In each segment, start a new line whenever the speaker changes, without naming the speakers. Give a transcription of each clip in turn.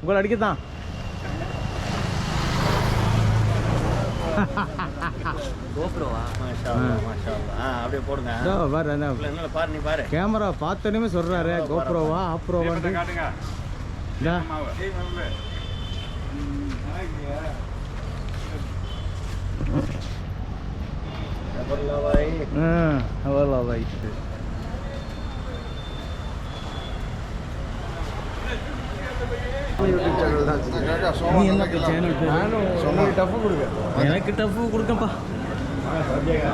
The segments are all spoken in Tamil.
உங்களை அடிக்கத்தான்.
கோப்ரோவா மாஷா அல்லாஹ், மாஷா அல்லாஹ். ஆ அப்படியே போடுங்க.
இதோ பாரு
இல்ல, பாரு நீ பாரு.
கேமரா பார்த்தோன்னே சொல்றாரு. கோப்ரோவா ஆப்ரோவான்ட்டு இந்தா ம் அவ்வளோ வயசு நீ என்ன சேனல்
டஃப் கொடுங்க
எனக்கு டஃப் கொடுக்கப்பா
Saya.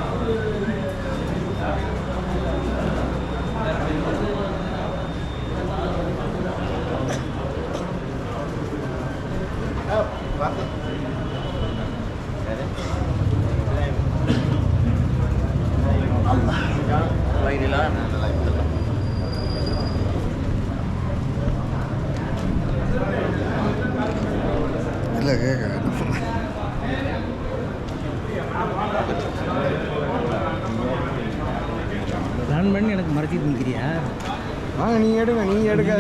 எடுங்க நீங்க எடுங்க.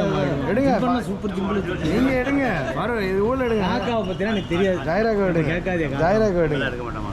எடுங்க.
சூப்பர் சிம்பிள்
நீங்க எடுங்க. வர இது ஊர்ல எடுங்க.
காக்காவை பற்றினா எனக்கு தெரியாது.
ஜாயிராக எடுங்க.
கேட்காதே
ஜாயிராக எடுங்க.
எடுக்க மாட்டோமா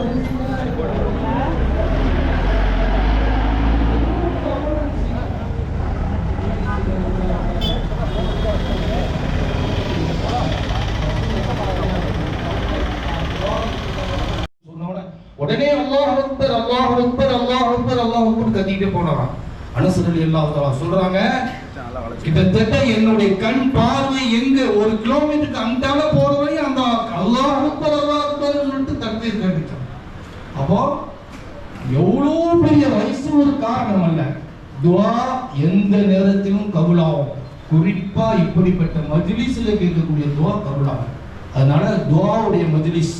சொன்னோடனே உடனே அல்லாஹ் அக்பர் அல்லாஹ் அக்பர் அல்லாஹ் அக்பர் அல்லாஹ் கத்திட்டு போனாராம் அனுசரலி அல்லாஹ் சொல்றாங்க கிட்டத்தட்ட என்னுடைய கண் பார்வை எங்க? ஒரு கிலோமீட்டருக்கு அந்த போற வரை அந்த அல்லாஹ் அக்பர் அல்லாஹ் அக்பர் சொல்லிட்டு தக்பீர் கேட்டுட்டான் அப்போ எவ்வளோ பெரிய வயசு ஒரு காரணம் அல்ல. துவா எந்த நேரத்திலும் கபுலாகும். குறிப்பா இப்படிப்பட்ட மஜிலிஸ்ல கேட்கக்கூடிய துவா கபுலாகும். அதனால துவாவுடைய மஜ்லிஸ்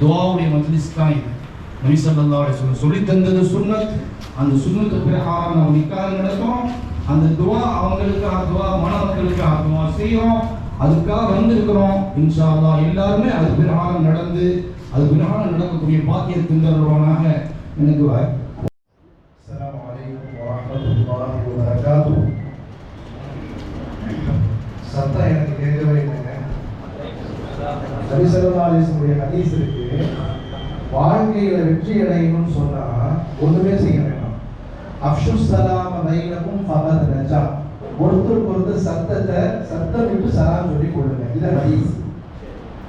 துவாவுடைய மஜ்லிஸ் தான் இது. நபி ஸல்லல்லாஹு அலைஹி சொல்லி தந்தது சுண்ணத். அந்த சுண்ணத்து பிரகாரம் நம்ம நிக்காக நடக்கும் அந்த துவா அவங்களுக்கு ஆகுவா மணமக்களுக்காக ஆகுவா செய்யறோம் அதுக்காக வந்திருக்கிறோம். இன்ஷா அல்லா எல்லாருமே அது பிரகாரம் நடந்து அது பிரகாரம் நடக்கக்கூடிய பாக்கியத்தின் தருவானாக எனக்கு அஸ்ஸலாமு அலைக்கும் வரஹ்மத்துல்லாஹி வபரகாத்துஹு. சத்தம் எனக்கு கேட்கவே இல்லைங்க. நபிசல்லாசனுடைய ஹதீஸ் இருக்கு வாழ்க்கையில வெற்றி அடையணும்னு சொன்னா ஒண்ணுமே செய்ய வேண்டாம் அப்ஷு சலாம் பைனக்கும் ஃபகத் ரஜா. ஒருத்தருக்கு ஒருத்தர் சத்தத்தை சத்தம் விட்டு சலாம் சொல்லி கொள்ளுங்க. இது ஹதீஸ்.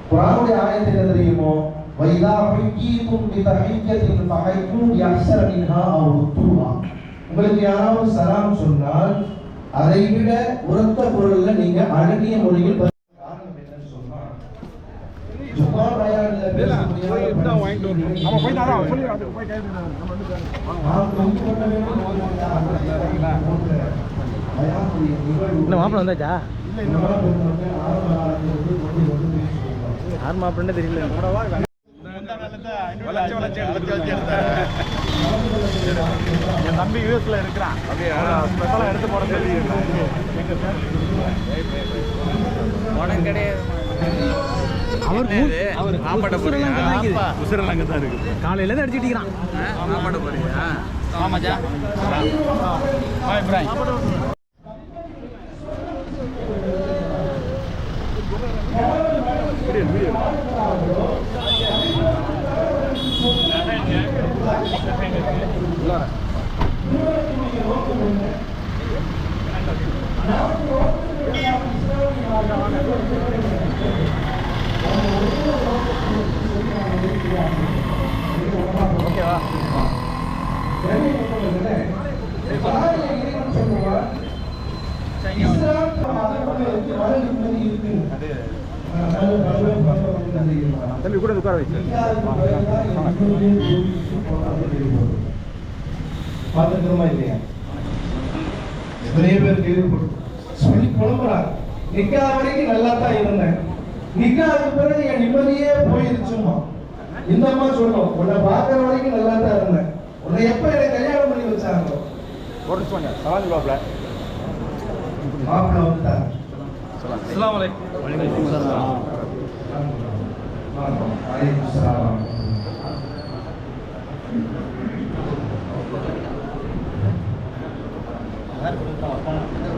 குரானுடைய ஆயத்தை என்ன தெரியுமோ? வைதா ஹுக்கீதும் பிதஹிய்யத்தின் ஃபஹைக்கும் யஹ்சர மின்ஹா அவ் ருத்துஹா. உங்களுக்கு யாராவது சலாம் சொன்னால் அதை விட உரத்த பொருள்ல நீங்க அழகிய மொழியில் பதில் காரணம் என்னன்னு சொன்னா ஜும்மா பயான்ல
போய் சொல்லி
என்ன மாப்பிள்ள வந்தாச்சா?
நம்ம பெருமக்கள் ஆரம்ப காலத்திலிருந்து கொண்டு வந்து பேசியிருக்கோம்.
யார் மாப்பிள்ளே தெரியல
என் தம்பி யூஎஸ்ல இருக்கிறான் ஸ்பெஷலாக எடுத்து போட சொல்லி
உனக்கு கிடையாது.
அவர் அவர்
சாப்பாட்ட போறீங்க
உசிரெல்லாம் அங்கே தான் இருக்குது.
காலையில இருந்து அடிச்சுட்டு இருக்கிறான்.
சாப்பாட்ட போறீங்க ஆமாச்சா
பாய் இப்ராஹிம்
தம்பி கூட உட்கார வச்சு
பார்த்துக்கிறோமா இல்லையா நிறைய பேர் கேள்விப்பட்டு சொல்லி புலம்புறாங்க நிக்கா வரைக்கும் நல்லா தான் இருந்தேன் நிக்காவுக்கு பிறகு என் நிம்மதியே போயிருச்சுமா இந்த அம்மா சொன்னோம் உன்னை பார்க்கற வரைக்கும் நல்லா தான் இருந்தேன். உன்னை எப்ப எனக்கு கல்யாணம் வச்சாங்க
ஒரு நிமிஷம் வாங்க சவால் பாப்ல
மாப்பிள்ள வந்துட்டாங்க
அஸ்லாம் வலைக்கும்
வலைக்கும் சலாம்.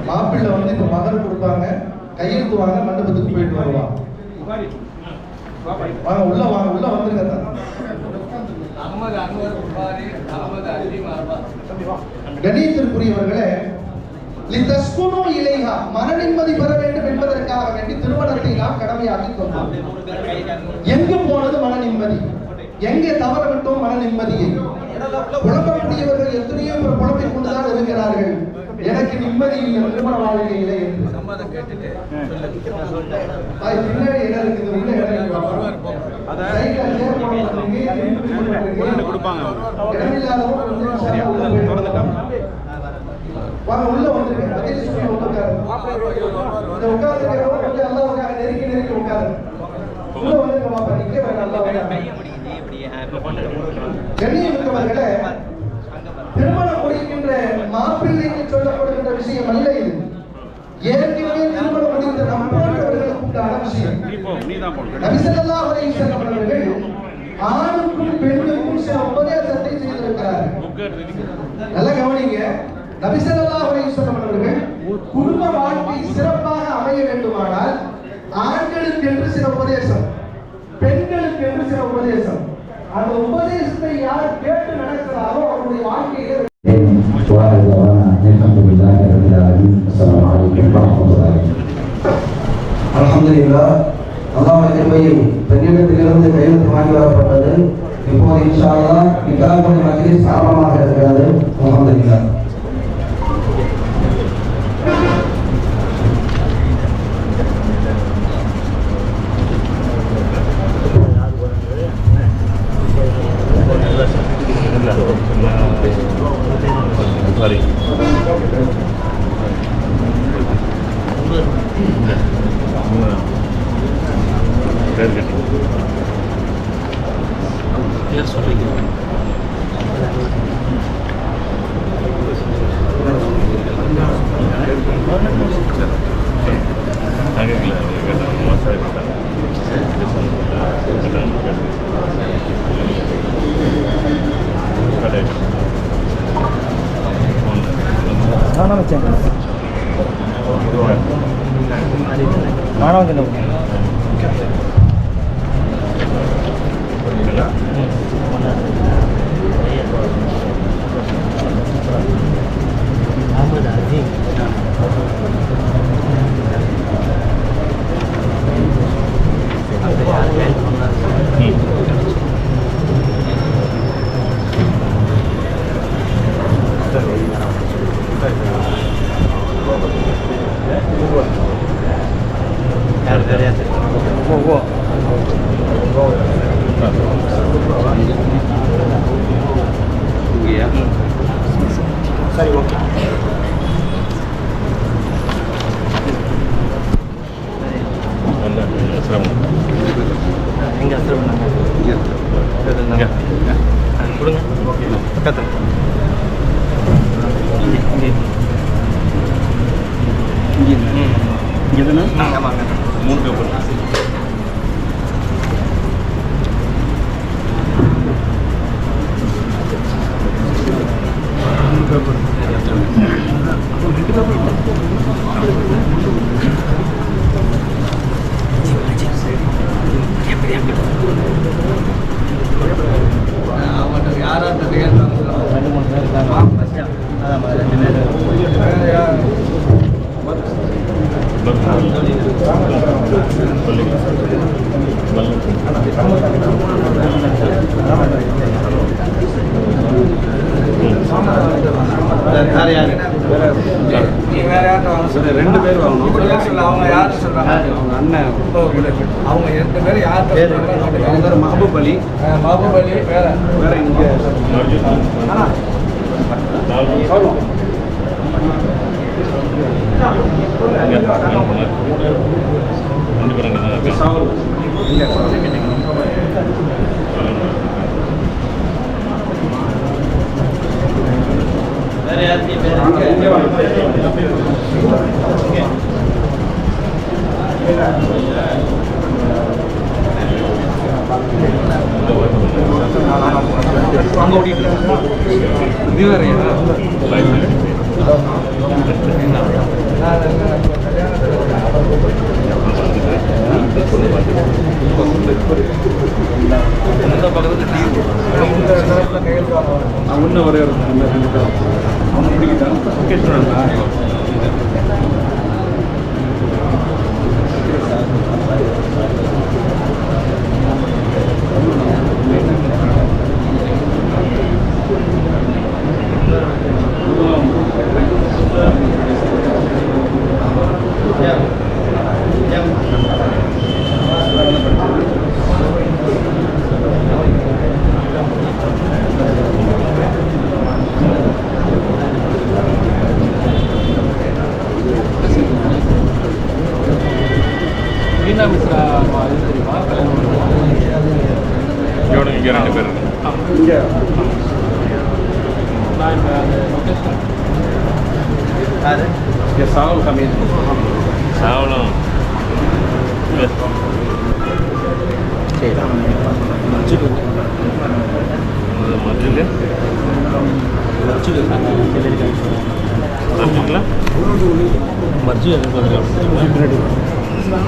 மாப்பிள்ளை வந்து இப்ப மகர் கொடுப்பாங்க. கையெழுத்து வாங்க மண்டபத்துக்கு போயிட்டு வருவாங்க. வாங்க உள்ள வாங்க உள்ள வந்துருங்க தான். கணேசருக்குரியவர்களே லித்தஸ்குனு இலைஹா மன நிம்மதி பெற வேண்டும் என்பதற்காக வேண்டி திருமணத்தை நாம் கடமையாக்கி கொண்டோம். எங்கு போனது மன நிம்மதி எங்கே தவற விட்டோம் மன நிம்மதியை புலம்பக்கூடியவர்கள் எத்தனையோ பேர் புலம்பிக் கொண்டுதான் இருக்கிறார்கள். எனக்கு நிம்மதி இல்லை திருமண வாழ்க்கையிலே பின்னாடி இடம் இருக்குது? உள்ள இடம் போடப்பட்டிருக்கு, இடுப்பு போடப்பட்டிருக்கு.
கொடுப்பாங்க.
வாங்க உள்ள வந்துருங்க. அதே சொல்லி வந்து உட்காருங்க. இந்த உட்கார்ந்துருக்கிறவங்க கொஞ்சம் அல்லாவுக்காக நெருக்கி நெருக்கி உட்காருங்க. உள்ள வந்துருங்க பாப்பா. நிக்க வேண்டாம் அல்லாவுக்காக கண்ணியமிக்கவர்களே திருமணம் முடிக்கின்ற சொல்லப்படுகின்ற விஷயம் அல்ல இது. ஏற்கனவே திருமணம் முடிந்த நம் போன்றவர்களுக்கு உண்டான விஷயம்.
நீ போ நீ தான் போகணும்
நபிசல்லாஹு அலைஹி வஸல்லம் அவர்கள் ஆணுக்கும் பெண்ணுக்கும் சில உபதேசத்தை
எடுத்து
நல்ல கவனிங்க. நபிசல்லாஹு அலைஹி வஸல்லம் அவர்கள் குடும்ப வாழ்க்கை சிறப்பாக அமைய வேண்டுமானால் ஆண்களுக்கு என்று சில உபதேசம் பெண்களுக்கு என்று சில உபதேசம். அந்த உபதேசத்தை யார் கேட்டு நடக்கிறாரோ அலமதுல்லா அல்லாஹ் கிருபையில் தன்னிடத்திலிருந்து கையெழுத்து வாங்கி வரப்பட்டது. இப்போது இன்ஷா அல்லா நிக்காஹுடைய மஜ்லிஸ் ஆரம்பமாக இருக்கிறது.
அலமதுல்லா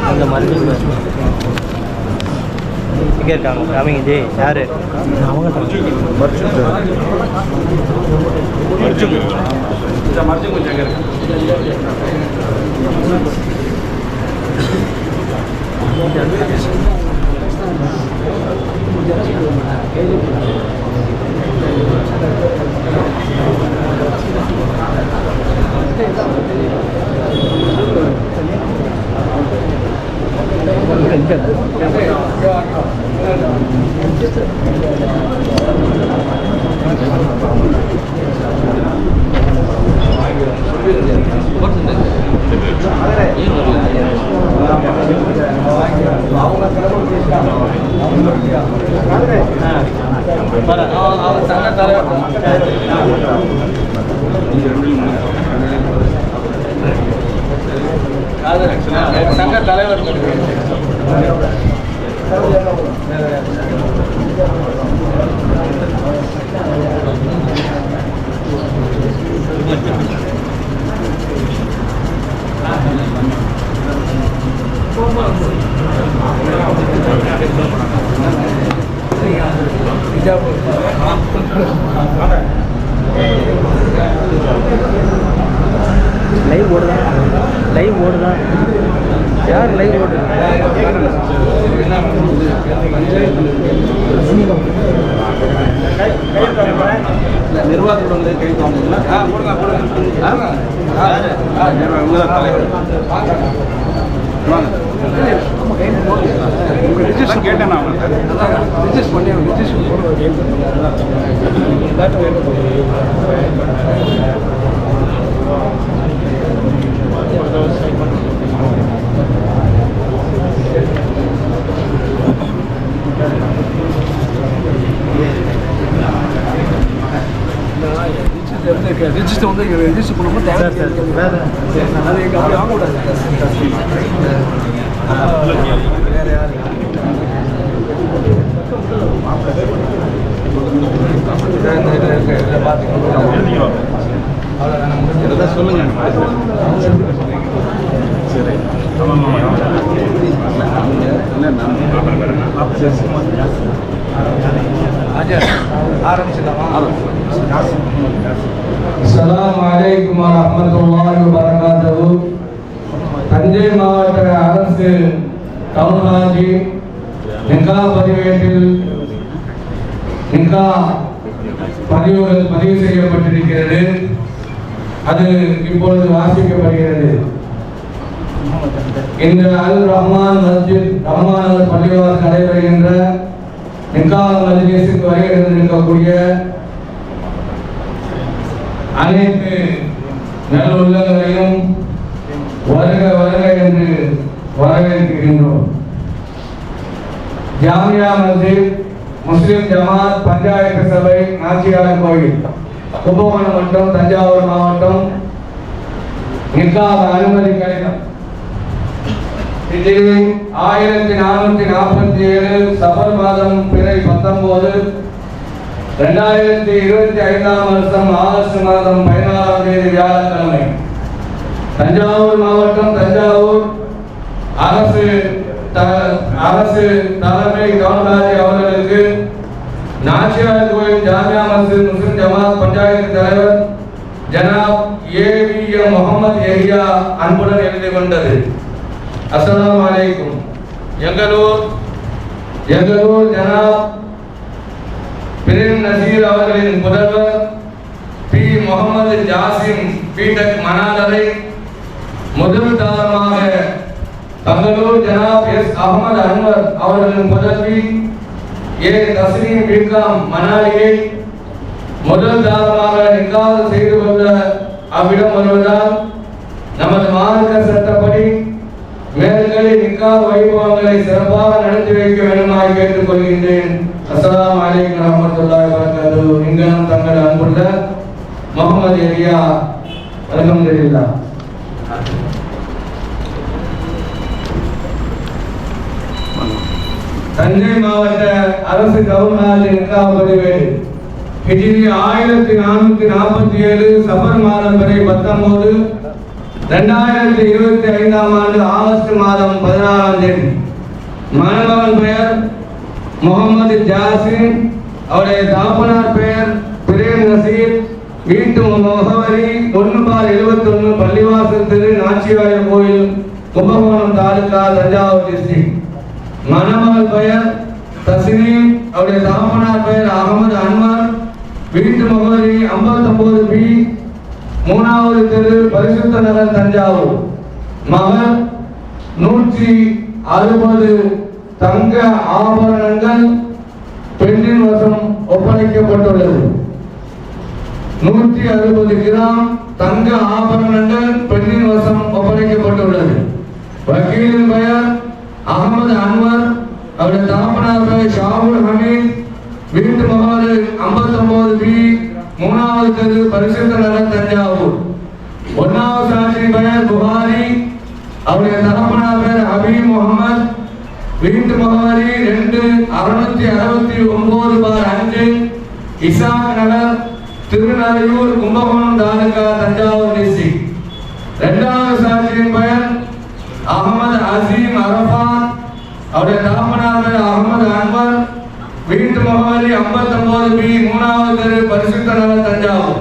அந்த மருந்து இங்கே இருக்காங்க காமிங்க ஜி யார் அவங்க
Thank
you. மரத்தையும் கொஞ்சம் அங்கே இருக்கு சங்க தலைவர்
லைவ் ஓடுதா லைவ் ஓடுதா யார் லைவ் ஓடுது
நிர்வாகத்தோட வந்து கை வாங்கணுங்களா ஆ போடுங்க போடுங்க ஆ ஆ ஆ இவங்க தான் தலைவர் வாங்க உங்க ரிஜிஸ்டர் கேட்டேன் நான் ரிஜிஸ்டர் பண்ணி ரிஜிஸ்டர் ரிஜிஸ்டர் வந்து ரிஜிஸ்டர் பண்ணும்போது தேவை அது எங்க அப்படி வாங்கக்கூடாது வேற யாரு? சொல்லுங்க சரி ஆரம்பிச்சிடலாமா
அஸ்ஸலாமு அலைக்கும் வரஹ்மத்துல்லாஹி வபரகாத்துஹு தஞ்சை மாவட்ட அரசு டவுன் ஹாஜி நிகா பதிவேட்டில் நிக்கா பதிவு பதிவு செய்யப்பட்டிருக்கிறது. அது இப்பொழுது வாசிக்கப்படுகிறது. இந்த அல் ரஹ்மான் மஸ்ஜித் ரஹ்மான் பள்ளிவாசல் நடைபெறுகின்ற நிக்கா மஜ்லிஸுக்கு வருகை இருக்கக்கூடிய அனைத்து நல்லுள்ளங்களையும் வருக வருக என்று வரவேற்கின்றோம். ஜாமியா மஸ்ஜித் முஸ்லிம் ஜமாத் பஞ்சாயத்து சபை நாச்சியாளன் கோயில் கும்பகோணம் மற்றும் தஞ்சாவூர் மாவட்டம் நிக்காக அனுமதி கடிதம். இதில் ஆயிரத்தி நானூத்தி நாற்பத்தி ஏழு சபர் மாதம் பிறை பத்தொன்பது ரெண்டாயிரத்தி இருபத்தி ஐந்தாம் வருஷம் ஆகஸ்ட் மாதம் பதினாறாம் தேதி வியாழக்கிழமை. தஞ்சாவூர் மாவட்டம் தஞ்சாவூர் அரசு அரசு தலைமை கவர்னராஜி அவர்களுக்கு நாச்சியார் கோயில் ஜாமியா மஸ்ஜித் முஸ்லிம் ஜமாத் பஞ்சாயத்து தலைவர் ஜனாப் A V M Mohammed Yahya அன்புடன் எழுதி கொண்டது. அஸ்லாம் வலைக்கும் எங்களூர் எங்களூர் ஜனாப் பிரேம் நசீர் அவர்களின் புதல்வர் பி முகமது ஜாசிம் பீடக் மனாதரை முதல் தாரமாக தங்களூர் ஜனாப் எஸ் அகமது அன்வர் அவர்களின் முதல்வி ஏ தஸ்ரீம் பிகாம் மணாலியை முதல் தாரமாக நிக்காது செய்து கொள்ள அவ்விடம் வருவதால் நமது மார்க்க சட்டப்படி மேல்களை நிக்கா வைபவங்களை சிறப்பாக நடத்தி வைக்க வேண்டுமாய் கேட்டுக் கொள்கின்றேன். அஸ்ஸலாமு அலைக்கும் வரஹ்மத்துல்லாஹி வபரகாத்துஹு. இங்கனம் தங்கள் அன்புள்ள முகமது எலியா அல்ஹம்துலில்லாஹ். தஞ்சை மாவட்ட அரசு கவர்னர் நிக்கா பதிவேடு. ஆயிரத்தி நானூத்தி நாற்பத்தி ஏழு சபர் மாதம் வரை பத்தொன்பது ரெண்டாயிரத்தி இருபத்தி ஐந்தாம் ஆண்டு ஆகஸ்ட் மாதம் பதினாறாம் தேதி. மணமகன் பெயர் முகமது ஜாசின் அவருடைய தாப்பனார் பெயர் பிரேம் நசீர் வீட்டு முகவரி ஒன்று பார் எழுபத்தி ஒன்று பள்ளிவாசல் திரு நாச்சியாயர் கோயில் கும்பகோணம் தாலுகா தஞ்சாவூர் டிஸ்ட்ரிக்ட் மணமகள் பெயர் தஸ்னீம் அவருடைய தகப்பனார் பெயர் அகமது அன்வர் வீட்டு முகவரி 59 பி மூணாவது தெரு பரிசுத்த நகர் தஞ்சாவூர். மகள் நூற்றி அறுபது தங்க ஆபரணங்கள் பெண்ணின் வசம் ஒப்படைக்கப்பட்டுள்ளது. நூற்றி அறுபது கிராம் தங்க ஆபரணங்கள் பெண்ணின் வசம் ஒப்படைக்கப்பட்டுள்ளது. வக்கீலின் பெயர் அகமது அன்வர் அவருடைய தாப்பனார் ஷாபுல் ஷாவுல் ஹமீத் வீட்டு முகவரி 59 பி மூணாவது தெரு பரிசுத்த நகர் தஞ்சாவூர். ஒன்னாவது சாட்சி பெயர் புகாரி அவருடைய தகப்பனார் பெயர் ஹபீப் முகமது. வீட்டு முகவரி ரெண்டு அறுநூத்தி அறுபத்தி ஒன்பது பார் அஞ்சு இசாக் நகர் திருநறையூர் கும்பகோணம் தாலுகா தஞ்சாவூர் டிஸ்ட்ரிக்ட் இரண்டாவது சாட்சியின் பெயர் அகமது அசீம் அரபான் அவருடைய தாப்பனார்கள் அகமது அன்பர் வீட்டு முகவரி 59 பி மூணாவது தெரு பரிசுத்த நகர் தஞ்சாவூர்.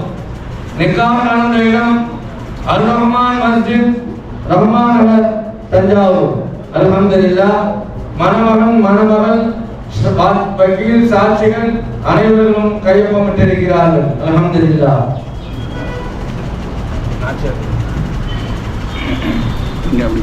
நிக்காம் நடந்த இடம் அல் ரஹ்மான் மஸ்ஜித் ரஹ்மான் நகர் தஞ்சாவூர். அல்ஹம்துலில்லாஹ் மணமகன் மணமகள் வக்கீல் சாட்சிகள் அனைவரும் கையொப்பமிட்டிருக்கிறார்கள். அல்ஹம்துலில்லாஹ்
இங்கே அப்படி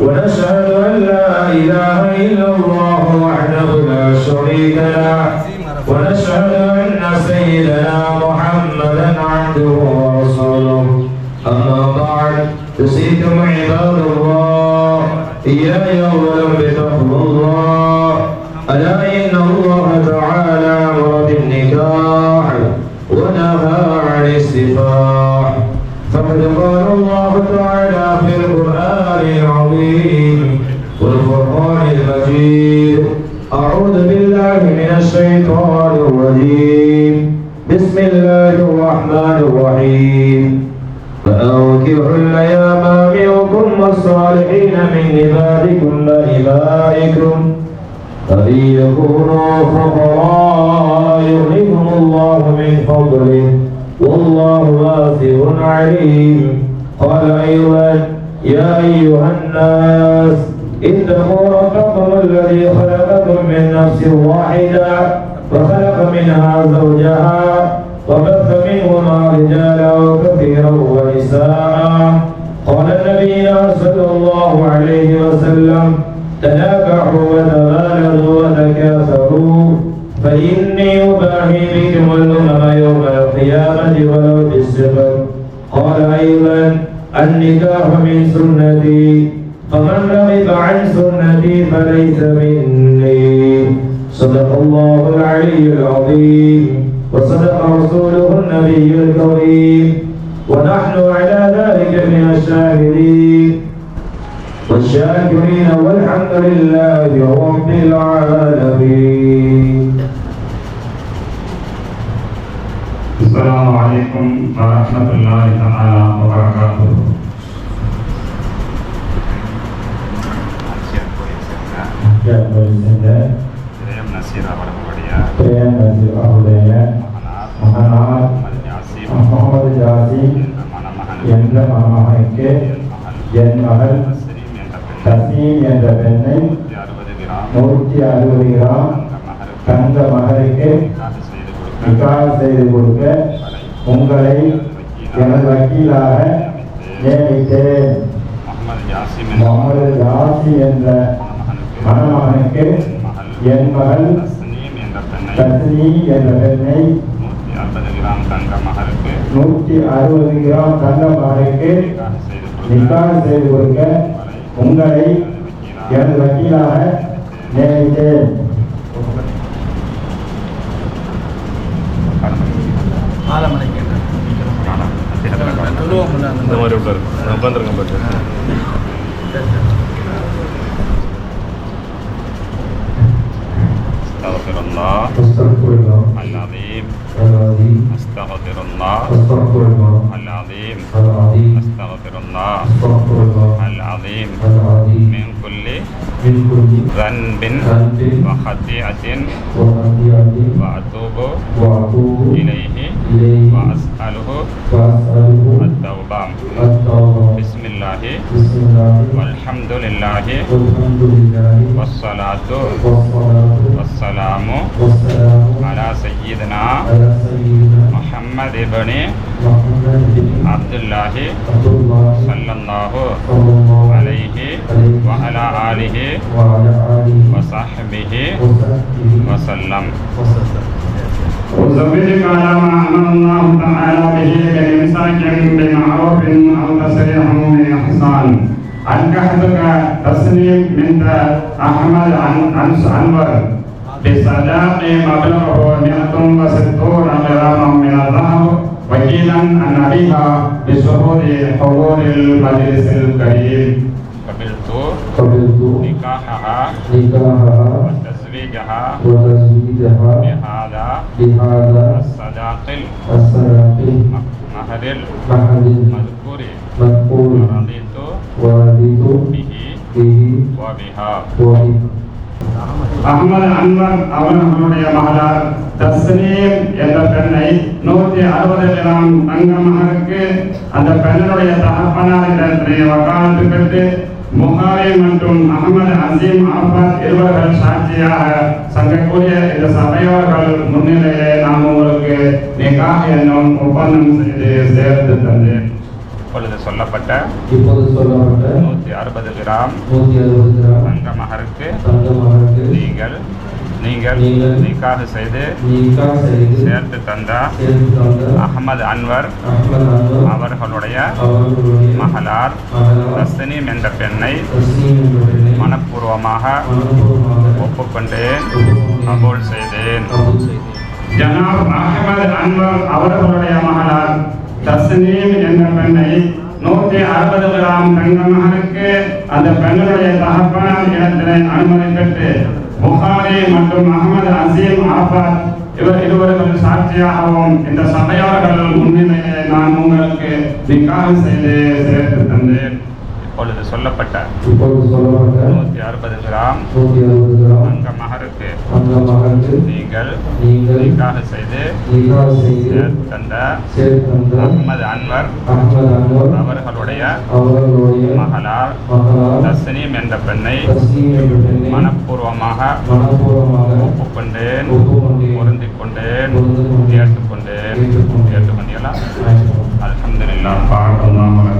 ونشهد أن لا إله إلا الله وحده لا شريك له. ونشهد أن سيدنا محمدا عبده ورسوله. أما بعد أوصيكم عباد الله. إياي أولا بتقوى الله. ألا الرحيم. فأنكحوا الأيام منكم والصالحين من عبادكم وإمائكم فإن يكونوا فقراء يغنيهم الله من فضله. والله واسع عليم. قال أيضا يا أيها الناس اتقوا ربكم الذي خلقكم من نفس واحدة وخلق منها زوجها وبث منهما رجالا كثيرا ونساء. قال النبي صلى الله عليه وسلم تناكحوا وتبالغوا وتكاثروا فإني أباهي بكم الأمم يوم القيامة ولو بالسفر قال أيضا النكاح من سنتي فمن رغب عن سنتي فليس مني. صدق الله العلي العظيم وصدق رسوله النبي الكريم ونحن على ذلك من الشاهدين. والشاكرين والحمد لله رب العالمين.
السلام عليكم ورحمة الله تعالى وبركاته.
Yeah, but
it's in there.
Saya Nazir Ahudaya
மகனார் முகமது யாசிம் என்ற
மணமகனுக்கு
என் மகள்
தசீம் என்ற பெண்ணை
நூற்றி அறுபது கிராம் தங்க கொடுக்க
நிக்கால் செய்து கொடுக்க உங்களை எனது வக்கீலாக நியமித்தேன்
முகமது என்ற
ஜாசி என்ற
மணமகனுக்கு
என் மகள்
தஸ்னீம் என்ற பெண்ணை நூற்றி அறுபது கிராம் தங்க கொடுக்க
நிக்கால் செய்து கொடுக்க உங்களை எனது வக்கீலாக நியமித்தேன்.
ஆலமலை கேட்டேன் அந்த
இந்த மாதிரி உட்காரு உட்காந்துருங்க பாரு. أستغفر الله.
أستغفر الله.
العظيم.
العظيم.
أستغفر الله.
أستغفر الله.
العظيم.
العظيم.
أستغفر الله.
أستغفر الله.
العظيم.
العظيم.
من كل
من كل
ذنب وخطيئة
وخطيئة
وأتوب
وأتوب
إليه
إليه.
وأسأله
وأسأله
التوبة. الله. والحمد لله. والصلاة. والسلام. على سيدنا محمد بن عبد الله صلى الله عليه وعلى آله وصحبه وسلم.
وزوجك على ما أمر الله تعالى به كإمساك بمعروف أو تسريح بإحسان أنكحتك تسليم بنت أحمد عن عن أنور بصداق مبلغه 160 غراما من الذهب. وكيلا عن أبيها بشهود حضور المجلس الكريم.
قبلت نكاحها.
نكاحها.
وتزويجها
وتزويجها
بهذا
بهذا
الصداق
الصداق
المهر
محل
المذكور
مذكور
ورضيت
ورضيت
به
به
وبها
وبه
அகமது அன்வர் அவர்களுடைய மகளார் தஸ்னீம் என்ற பெண்ணை நூற்றி அறுபது கிராம் தங்க மகனுக்கு அந்த பெண்ணுடைய தகப்பனாரிடத்திலே வக்காலத்து பெற்று முகாரி மற்றும் அகமது அசீம் ஆபாத் இருவர்கள் சாட்சியாக சங்கக்கூடிய இந்த சபையோர்கள் முன்னிலையிலே நாம் உங்களுக்கு நிகாஹ் என்னும் ஒப்பந்தம் செய்து சேர்த்து தந்தேன்
இப்பொழுது சொல்லப்பட்ட
இப்போது சொல்லப்பட்ட
நூற்றி அறுபது கிராம்
நூற்றி அறுபது கிராம்
தங்க மகருக்கு
தங்க மகனுக்கு
நீங்கள் நீங்கள் நிக்காக செய்து சேர்த்து தந்த அகமது அன்வர் அவர்களுடைய மகளார் தஸ்னீம் என்ற பெண்ணை மனப்பூர்வமாக ஒப்புக்கொண்டேன். கபூல் செய்தேன்.
ஜனாப் அகமது அன்வர் அவர்களுடைய மகளார் தஸ்னீம் என்ற பெண்ணை நூற்றி அறுபது கிராம் தங்க மகனுக்கு அந்த பெண்களுடைய தகப்பனார் இடத்திலே அனுமதி பெற்று புகாரி மற்றும் அகமது அசீம் ஆபாத் இவர் இருவர்கள் சாட்சியாகவும் இந்த சபையாளர்கள் முன்னிலையை நான் உங்களுக்கு நிக்காக செய்து சேர்த்து தந்தேன்.
அப்பொழுது சொல்லப்பட்ட நூற்றி அறுபது கிராம் அங்க மகருக்கு நீங்கள் நிக்காக செய்து தந்த அகமது அன்வர் அவர்களுடைய மகளார் தஸ்னீம் என்ற பெண்ணை மனப்பூர்வமாக ஒப்புக்கொண்டேன் பொருந்திக் கொண்டேன் ஏற்றுக்கொண்டேன் ஏற்றுக்கொண்டீங்களா
அலமதுல்லா பாரதம்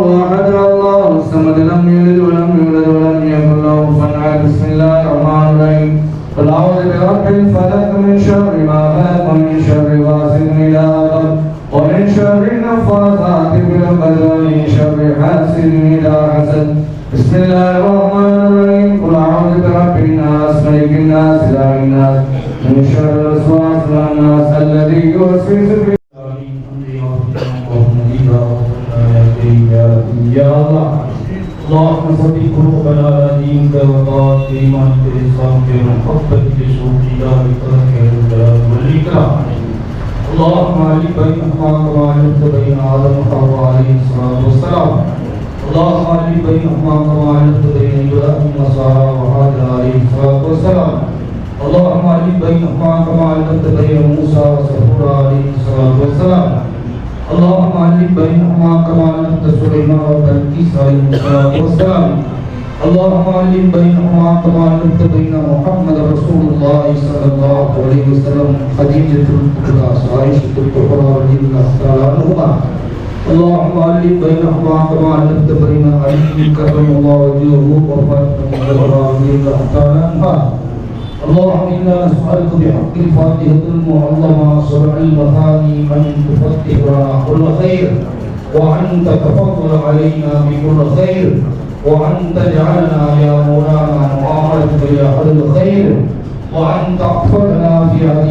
بسم الله الرحمن الرحيم قل اعوذ برب الناس ملك الناس اله الناس من شر الوسواس الناس الذي يوسوس في اللهم ثبت قلوبنا على دينك وطاعة إيمانك إسلامك ومحبة رسولك ذلك الجلال والإكرام اللهم علي بين أخاك وعلمت بين آدم وحواء عليه الصلاة والسلام اللهم علي بين أخاك بين إبراهيم وسارة وهاجر عليه الصلاة والسلام. اللهم علي بين أخاك وعلمت بين موسى وسفور عليه الصلاة والسلام. اللهم علي بينهما كما علمت سليمان وبلقيس عليه الصلاة والسلام. اللهم علم بينهما كما علمت بين محمد رسول الله صلى الله عليه وسلم، خديجة الكبرى عائشة الكبرى رضي الله تعالى عنهما. اللهم ألف بين أخلاق وألف بين علي كرم الله وجهه وفاطمة إبراهيم تعالى اللهم إنا نسألك بحق الفاتحة المعظمة سرع المثاني أن تفتح لنا كل خير. وأن تتفضل علينا بكل خير. وأن تجعلنا يا مولانا نعرف يا خير وأن تغفر لنا في هذه